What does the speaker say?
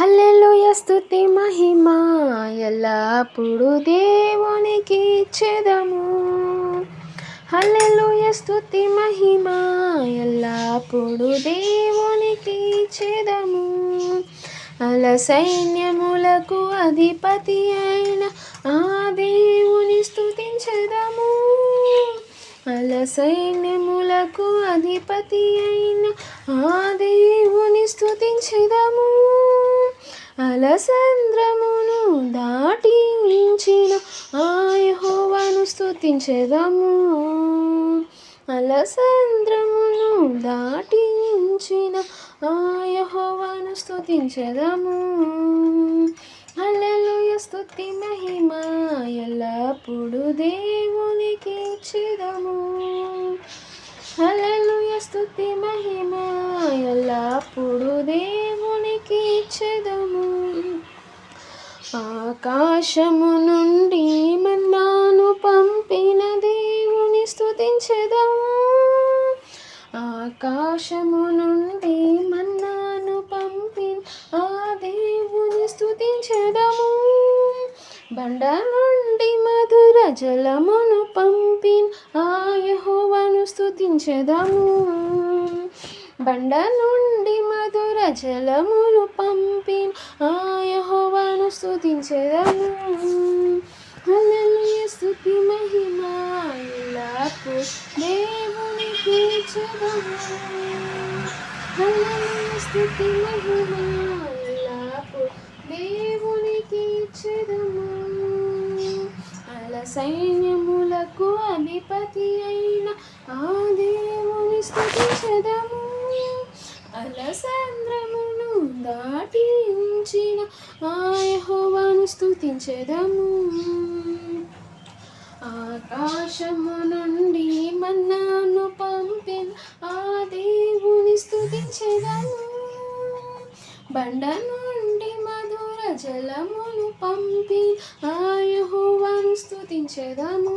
Hallelujah స్థుతి మహిమ. ఎల్లప్పుడు దేవునికి ఇచ్చేదము హల్లెలుయ స్థుతి మహిమ. ఎల్లప్పుడు దేవునికి ఇచ్చేదము అల సైన్యములకు అధిపతి అయిన ఆ దేవుని స్థుతించదము అల సైన్యములకు అధిపతి అయిన ఆ దేవుని స్థుతించదము జలసంద్రమును దాటించిన ఆ యెహోవాను స్తుతించెదము. అలసంద్రమును దాటించిన ఆ యెహోవాను స్తుతించెదము. హల్లెలూయ స్తుతి మహిమ ఎల్లప్పుడు దేవునికి ఇచ్చెదము. హల్లెలూయ స్థుతి మహిమ ఎల్లప్పుడు దేవునికి ఇచ్చెదము. ఆకాశము నుండి మన్నాను పంపిన దేవుని స్తుతించెదము ఆకాశము నుండి మన్నాను పంపిన ఆ దేవుని స్థుతించదము బండ నుండి మధుర జలమును పంపిన ఆ యహోవను స్థుతించదము బండ నుండి మధుర జలమును పంపిన ఆ యెహోవాను స్తుతించెదము. హల్లెలూయ స్తుతి మహిమ ఎల్లప్పుడు దేవునికి ఇచ్చెదము హల్లెలూయ స్థుతి మహిమ ఎల్లప్పుడు దేవునికి ఇచ్చెదము అల సైన్యములకు అధిపతి అయిన ఆ దేవుని స్తుతించెదము. అలసంద్రమును దాటించిన ఉంచిన ఆయహోవాను స్థుతించెదము ఆకాశము నుండి మన్నాను పంపిన ఆ దేవుని స్థుతించెదము బండ నుండి మధుర జలమును పంపి ఆయహోవాను స్థుతించెదము